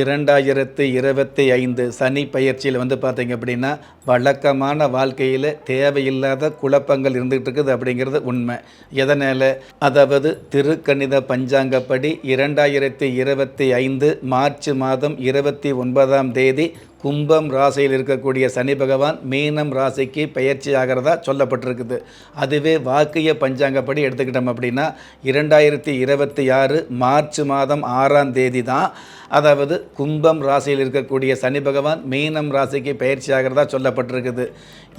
இரண்டாயிரத்து இருபத்தி ஐந்து சனி பயிற்சியில் வந்து பார்த்தீங்க அப்படின்னா வழக்கமான வாழ்க்கையில் தேவையில்லாத குழப்பங்கள் இருந்துகிட்டு இருக்குது அப்படிங்கிறது உண்மை. எதனால்? அதாவது திருக்கணித பஞ்சாங்கப்படி இரண்டாயிரத்தி இருபத்தி ஐந்து மார்ச் மாதம் இருபத்தி ஒன்பதாம் தேதி கும்பம் ராசியில் இருக்கக்கூடிய சனி பகவான் மீனம் ராசிக்கு பயிற்சி ஆகிறதா சொல்லப்பட்டிருக்குது. அதுவே வாக்கிய பஞ்சாங்கப்படி எடுத்துக்கிட்டோம் அப்படின்னா இரண்டாயிரத்தி இருபத்தி ஆறு மார்ச் மாதம் ஆறாம் தேதி தான். அதாவது கும்பம் ராசியில் இருக்கக்கூடிய சனி பகவான் மீனம் ராசிக்கு பயிற்சி ஆகிறதா சொல்லப்பட்டிருக்குது.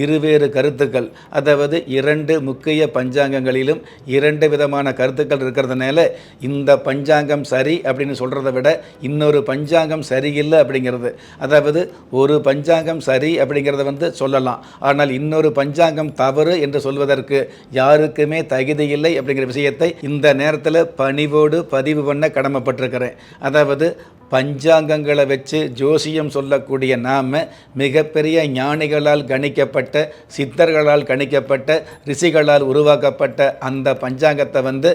இருவேறு கருத்துக்கள். அதாவது இரண்டு முக்கிய பஞ்சாங்கங்களிலும் இரண்டு விதமான கருத்துக்கள் இருக்கிறதுனால இந்த பஞ்சாங்கம் சரி அப்படின்னு சொல்கிறத விட இன்னொரு பஞ்சாங்கம் சரியில்லை அப்படிங்கிறது. அதாவது ஒரு பஞ்சாங்கம் சரி அப்படிங்கிறத வந்து சொல்லலாம். ஆனால் இன்னொரு பஞ்சாங்கம் தவறு என்று சொல்வதற்கு யாருக்குமே தகுதி இல்லை அப்படிங்கிற விஷயத்தை இந்த நேரத்தில் பணிவோடு பதிவு பண்ண கடமைப்பட்டிருக்கிறேன். அதாவது பஞ்சாங்கங்களை வச்சு ஜோசியம் சொல்லக்கூடிய நாம் மிகப்பெரிய ஞானிகளால் கணிக்கப்பட்ட சித்தர்களால் கணிக்கப்பட்ட ரிஷிகளால் உருவாக்கப்பட்ட அந்த பஞ்சாங்கத்தை வந்து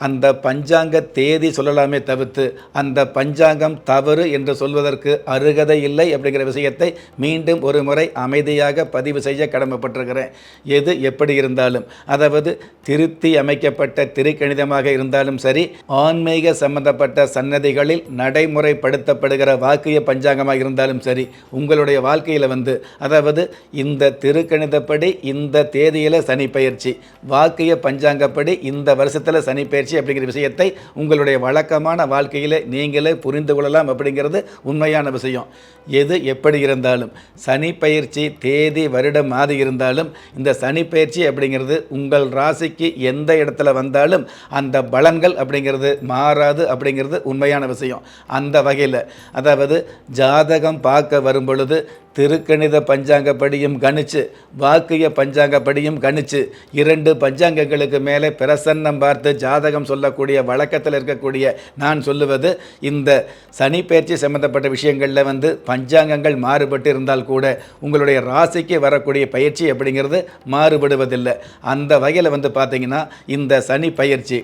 அந்த பஞ்சாங்க தேதி சொல்லலாமே தவிர்த்து அந்த பஞ்சாங்கம் தவறு என்று சொல்வதற்கு அருகதை இல்லை அப்படிங்கிற விஷயத்தை மீண்டும் ஒரு முறை அமைதியாக பதிவு செய்ய கடமைப்பட்டிருக்கிறேன். எது எப்படி இருந்தாலும் அதாவது திருத்தி அமைக்கப்பட்ட திருக்கணிதமாக இருந்தாலும் சரி ஆன்மீக சம்பந்தப்பட்ட சன்னதிகளில் நடைமுறைப்படுத்தப்படுகிற வாக்கிய பஞ்சாங்கமாக இருந்தாலும் சரி உங்களுடைய வாழ்க்கையில் வந்து அதாவது இந்த திருக்கணிதப்படி இந்த தேதியில் சனி பயிற்சி வாக்கிய பஞ்சாங்கப்படி இந்த வருஷத்தில் சனி பயிற்சி அப்படிங்கிற விஷயத்தை உங்களுடைய வழக்கமான வாழ்க்கையில் நீங்களே புரிந்து கொள்ளலாம் அப்படிங்கிறது உண்மையான விஷயம். எது எப்படி இருந்தாலும் சனி பயிற்சி தேதி வருடம் மாதி இருந்தாலும் இந்த சனி பயிற்சி அப்படிங்கிறது உங்கள் ராசிக்கு எந்த இடத்துல வந்தாலும் அந்த பலன்கள் அப்படிங்கிறது மாறாது அப்படிங்கிறது உண்மையான விஷயம். அந்த வகையில் அதாவது ஜாதகம் பார்க்க வரும் பொழுது திருக்கணித பஞ்சாங்கப்படியும் கணிச்சு வாக்கிய பஞ்சாங்கப்படியும் கணிச்சு இரண்டு பஞ்சாங்கங்களுக்கு மேலே பிரசன்னம் பார்த்து ஜாதகம் சொல்லக்கூடிய வழக்கத்தில் இருக்கக்கூடிய நான் சொல்லுவது இந்த சனி பயிற்சி சம்பந்தப்பட்ட விஷயங்களில் வந்து பஞ்சாங்கங்கள் மாறுபட்டு இருந்தால் கூட உங்களுடைய ராசிக்கு வரக்கூடிய பயிற்சி அப்படிங்கிறது மாறுபடுவதில்லை. அந்த வகையில் வந்து பார்த்தீங்கன்னா இந்த சனி பயிற்சி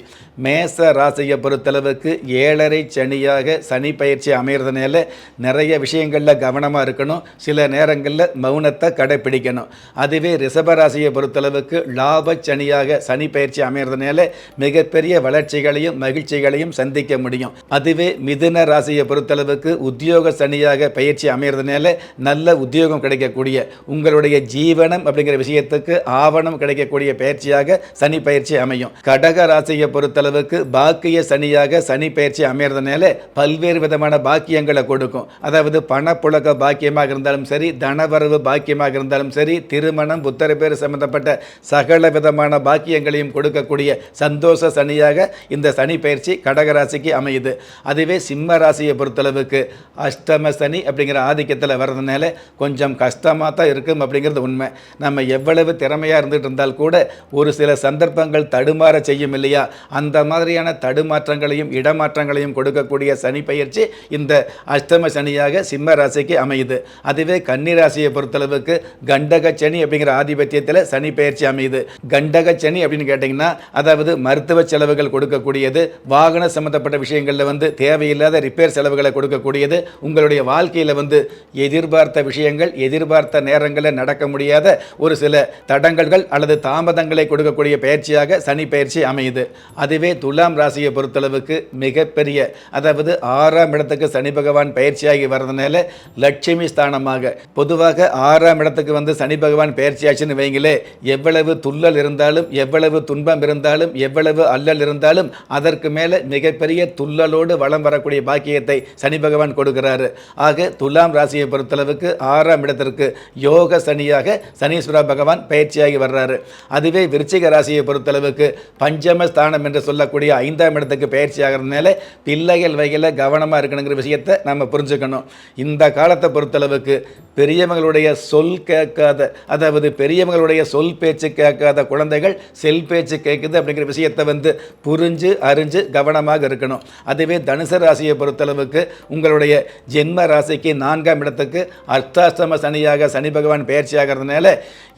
மேச ராசியை பொறுத்தளவுக்கு ஏழரை சனியாக சனி பயிற்சி அமைகிறதுனால நிறைய விஷயங்களில் கவனமாக இருக்கணும். சில நேரங்களில் மௌனத்தை கடைப்பிடிக்கணும். அதுவே ரிஷபராசியை பொறுத்தளவுக்கு லாப சனியாக சனி பயிற்சி அமைகிறதுனால மிகப்பெரிய வளர்ச்சிகளையும் மகிழ்ச்சிகளையும் சந்திக்க முடியும். அதுவே மிதுன ராசியை பொறுத்தளவுக்கு உத்தியோக சனியாக பயிற்சி அமைகிறதுனால நல்ல உத்தியோகம் கிடைக்கக்கூடிய உங்களுடைய ஜீவனம் அப்படிங்கிற விஷயத்துக்கு ஆவணம் கிடைக்கக்கூடிய பயிற்சியாக சனி பயிற்சி அமையும். கடக ராசியை பொறுத்தளவுக்கு பாக்கிய சனியாக சனி பயிற்சி அமைகிறதுனால பல்வேறு விதமான பாக்கியங்களை கொடுக்கும். அதாவது பணப்புழக்க பாக்கியமாக இருந்தாலும் சரி தனவரவு பாக்கியமாக இருந்தாலும் சரி திருமணம் புத்தர பேர் சம்பந்தப்பட்ட சகல விதமான பாக்கியங்களையும் கொடுக்கக்கூடிய சந்தோஷ சனியாக இந்த சனி பயிற்சி கடகராசிக்கு அமையுது. அதுவே சிம்ம ராசியை பொறுத்தளவுக்கு அஷ்டம சனி அப்படிங்கிற ஆதிக்கத்தில் வர்றதுனால கொஞ்சம் கஷ்டமாக தான் இருக்கும் அப்படிங்கிறது உண்மை. நம்ம எவ்வளவு திறமையாக இருந்துகிட்டு இருந்தால் கூட ஒரு சில சந்தர்ப்பங்கள் தடுமாற செய்யும் இல்லையா? அந்த மாதிரியான தடுமாற்றங்களையும் இடமாற்றங்களையும் கொடுக்கக்கூடிய சனி பயிற்சி இந்த அஷ்டம சனியாக சிம்ம ராசிக்கு அமையுது. அதுவே கன்னி கன்னிராசியை பொறுத்தளவுக்கு கண்டக சனி அப்படிங்கிற ஆதிபத்தியத்தில் சனி பயிற்சி அமையுது. கண்டக சனி அப்படின்னு கேட்டிங்கன்னா அதாவது மருத்துவ செலவுகள் கொடுக்கக்கூடியது வாகன சம்மந்தப்பட்ட விஷயங்களில் வந்து தேவையில்லாத ரிப்பேர் செலவுகளை கொடுக்கக்கூடியது உங்களுடைய வாழ்க்கையில் வந்து எதிர்பார்த்த விஷயங்கள் எதிர்பார்த்த நேரங்களில் நடக்க முடியாத ஒரு சில தடங்கல்கள் அல்லது தாமதங்களை கொடுக்கக்கூடிய பயிற்சியாக சனி பயிற்சி அமையுது. அதுவே துலாம் ராசியை பொறுத்தளவுக்கு மிகப்பெரிய அதாவது ஆறாம் இடத்துக்கு சனி பகவான் பயிற்சியாகி வர்றதுனால லட்சுமி ஸ்தானமாக பொதுவாக ஆறாம் இடத்துக்கு வந்து சனி பகவான் பயிற்சியாச்சுன்னு வைங்களே எவ்வளவு துள்ளல் இருந்தாலும் எவ்வளவு துன்பம் இருந்தாலும் எவ்வளவு அல்லல் இருந்தாலும் அதற்கு மேலே மிகப்பெரிய துள்ளலோடு வளம் வரக்கூடிய பாக்கியத்தை சனி பகவான் கொடுக்கிறாரு. ஆக துலாம் ராசியை பொறுத்தளவுக்கு ஆறாம் இடத்திற்கு யோக சனியாக சனீஸ்வர பகவான் பயிற்சியாகி வர்றாரு. அதுவே விருச்சிக ராசியை பொறுத்தளவுக்கு பஞ்சம ஸ்தானம் என்று சொல்லக்கூடிய ஐந்தாம் இடத்துக்கு பயிற்சி ஆகிறதுனால பிள்ளைகள் வகையில் கவனமாக இருக்கணுங்கிற விஷயத்தை நம்ம புரிஞ்சுக்கணும். இந்த காலத்தை பொறுத்தளவுக்கு பெரியவங்களுடைய சொல் கேட்காத அதாவது பெரியவங்களுடைய சொல் பேச்சு கேட்காத குழந்தைகள் செல் பேச்சு கேட்குது அப்படிங்கிற விஷயத்தை வந்து புரிஞ்சு அறிஞ்சு கவனமாக இருக்கணும். அதுவே தனுசு ராசியை பொறுத்தளவுக்கு உங்களுடைய ஜென்ம ராசிக்கு நான்காம் இடத்துக்கு அர்த்தாஷ்டம சனியாக சனி பகவான் பயிற்சி ஆகிறதுனால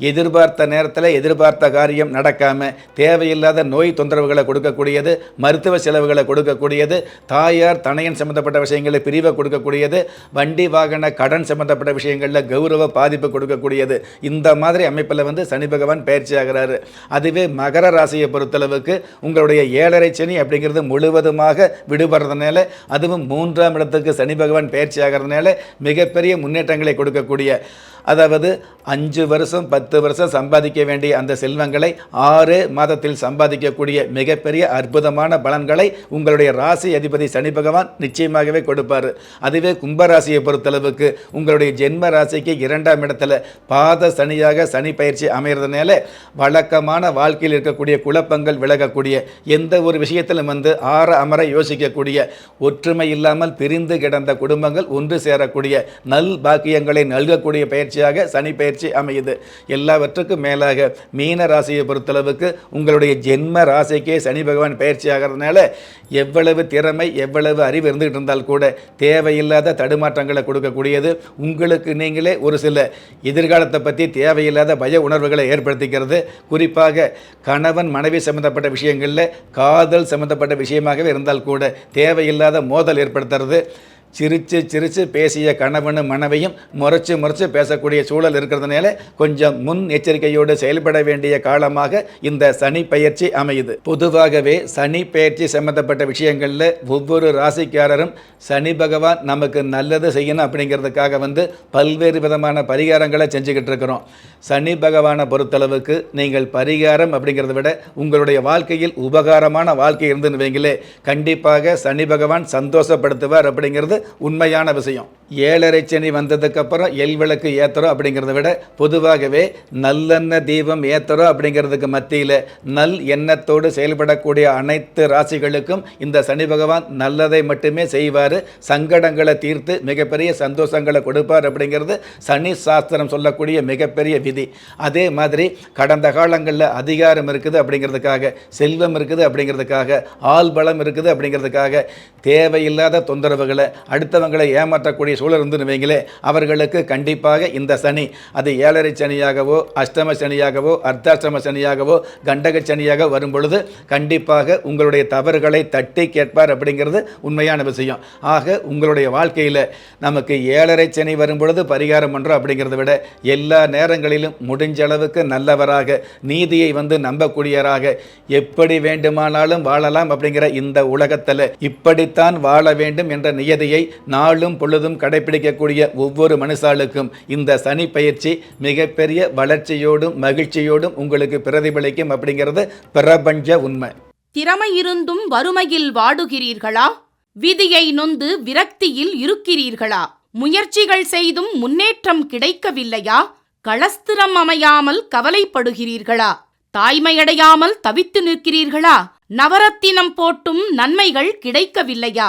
எதிர்பார்த்த நேரத்தில் எதிர்பார்த்த காரியம் நடக்காமல் தேவையில்லாத நோய் தொந்தரவுகளை கொடுக்கக்கூடியது மருத்துவ செலவுகளை கொடுக்கக்கூடியது தாயார் தனையன் சம்மந்தப்பட்ட விஷயங்களை பிரிவை கொடுக்கக்கூடியது வண்டி வாகன கடன் சம்மந்தப்பட்ட விஷயங்களில் கௌரவ பாதிப்பு கொடுக்கக்கூடியது. இந்த மாதிரி அமைப்பில் வந்து சனி பகவான் பயிற்சி ஆகிறாரு. அதுவே மகர ராசியை பொறுத்தளவுக்கு உங்களுடைய ஏழரை சனி அப்படிங்கிறது முழுவதுமாக விடுபடுறதுனால அதுவும் மூன்றாம் இடத்துக்கு சனி பகவான் பயிற்சி ஆகிறதுனால மிகப்பெரிய முன்னேற்றங்களை கொடுக்கக்கூடிய அதாவது அஞ்சு வருஷம் பத்து வருஷம் சம்பாதிக்க வேண்டிய அந்த செல்வங்களை ஆறு மாதத்தில் சம்பாதிக்கக்கூடிய மிகப்பெரிய அற்புதமான பலன்களை உங்களுடைய ராசி அதிபதி சனி பகவான் நிச்சயமாகவே கொடுப்பார். அதுவே கும்பராசியை பொறுத்தளவுக்கு உங்களுடைய ஜென்ம ராசிக்கு இரண்டாம் இடத்துல பாத சனியாக சனி பயிற்சி அமைகிறதுனால வழக்கமான வாழ்க்கையில் இருக்கக்கூடிய குழப்பங்கள் விலகக்கூடிய எந்த ஒரு விஷயத்திலும் வந்து ஆற அமர யோசிக்கக்கூடிய ஒற்றுமை இல்லாமல் பிரிந்து கிடந்த குடும்பங்கள் ஒன்று சேரக்கூடிய நல் பாக்கியங்களை நல்கக்கூடிய பயிற்சி பயிற்சியாக சனி பயிற்சி அமையுது. எல்லாவற்றுக்கும் மேலாக மீன ராசியை பொறுத்தளவுக்கு உங்களுடைய ஜென்ம ராசிக்கே சனி பகவான் பயிற்சி ஆகிறதுனால எவ்வளவு திறமை எவ்வளவு அறிவு இருந்துகிட்டு இருந்தால் கூட தேவையில்லாத தடுமாற்றங்களை கொடுக்கக்கூடியது. உங்களுக்கு நீங்களே ஒரு சில எதிர்காலத்தை பற்றி தேவையில்லாத பய உணர்வுகளை ஏற்படுத்திக்கிறது. குறிப்பாக கணவன் மனைவி சம்பந்தப்பட்ட விஷயங்களில் காதல் சம்பந்தப்பட்ட விஷயமாகவே இருந்தால் கூட தேவையில்லாத மோதல் ஏற்படுத்துறது. சிரித்து சிரித்து பேசிய கணவனும் மனைவியும் முறைச்சு முறைச்சு பேசக்கூடிய சூழல் இருக்கிறதுனால கொஞ்சம் முன் எச்சரிக்கையோடு செயல்பட வேண்டிய காலமாக இந்த சனி பயிற்சி அமையுது. பொதுவாகவே சனி பயிற்சி சம்பந்தப்பட்ட விஷயங்களில் ஒவ்வொரு ராசிக்காரரும் சனி பகவான் நமக்கு நல்லது செய்யணும் அப்படிங்கிறதுக்காக வந்து பல்வேறு விதமான பரிகாரங்களை செஞ்சுக்கிட்டு இருக்கிறோம். சனி பகவானை பொறுத்தளவுக்கு நீங்கள் பரிகாரம் அப்படிங்கிறத விட உங்களுடைய வாழ்க்கையில் உபகாரமான வாழ்க்கை இருந்துன்னு வைங்களே கண்டிப்பாக சனி பகவான் சந்தோஷப்படுத்துவார் அப்படிங்கிறது உண்மையான விஷயம். ஏழரை சனி வந்ததுக்கப்புறம் எல் விளக்கு ஏற்றுறோம் அப்படிங்கிறத விட பொதுவாகவே நல்லெண்ண தீபம் ஏற்றுறோம் அப்படிங்கிறதுக்கு மத்தியில் நல் எண்ணத்தோடு செயல்படக்கூடிய அனைத்து ராசிகளுக்கும் இந்த சனி பகவான் நல்லதை மட்டுமே செய்வார். சங்கடங்களை தீர்த்து மிகப்பெரிய சந்தோஷங்களை கொடுப்பார் அப்படிங்கிறது சனி சாஸ்திரம் சொல்லக்கூடிய மிகப்பெரிய விதி. அதே மாதிரி கடந்த காலங்களில் அதிகாரம் இருக்குது அப்படிங்கிறதுக்காக செல்வம் இருக்குது அப்படிங்கிறதுக்காக ஆள் பலம் இருக்குது அப்படிங்கிறதுக்காக தேவையில்லாத தொந்தரவுகளை அடுத்தவங்களை ஏமாற்றக்கூடிய சூழல் இருந்து வைங்களே அவர்களுக்கு கண்டிப்பாக இந்த சனி அது ஏழரை சனியாகவோ அஷ்டம சனியாகவோ அர்த்தாஷ்டம சனியாகவோ கண்டக சனியாக வரும் பொழுது கண்டிப்பாக உங்களுடைய தவறுகளை தட்டி கேட்பார் அப்படிங்கிறது உண்மையான விஷயம். ஆக உங்களுடைய வாழ்க்கையில் நமக்கு ஏழரை சனி வரும் பொழுது பரிகாரம் பண்ணுறோம் அப்படிங்கிறத விட எல்லா நேரங்களிலும் முடிஞ்ச அளவுக்கு நல்லவராக நீதியை வந்து நம்பக்கூடியவராக எப்படி வேண்டுமானாலும் வாழலாம் அப்படிங்கிற இந்த உலகத்தில் இப்படித்தான் வாழ வேண்டும் என்ற நியதியை நாளும் பொழுதும் கடைபிடிக்கக்கூடிய ஒவ்வொரு மனுஷாளுக்கும் இந்த சனி பயிற்சி மிகப்பெரிய வளர்ச்சியோடும் மகிழ்ச்சியோடும் உங்களுக்கு பிரதிபலிக்கும் அப்படிங்கிறது பிரபஞ்ச உண்மை. திறமை இருந்தும் வறுமையில் வாடுகிறீர்களா? விதியை நொந்து விரக்தியில் இருக்கிறீர்களா? முயற்சிகள் செய்தும் முன்னேற்றம் கிடைக்கவில்லையா? களஸ்திரம் அமையாமல் கவலைப்படுகிறீர்களா? தாய்மையடையாமல் தவித்து நிற்கிறீர்களா? நவரத்தினம் போட்டும் நன்மைகள் கிடைக்கவில்லையா?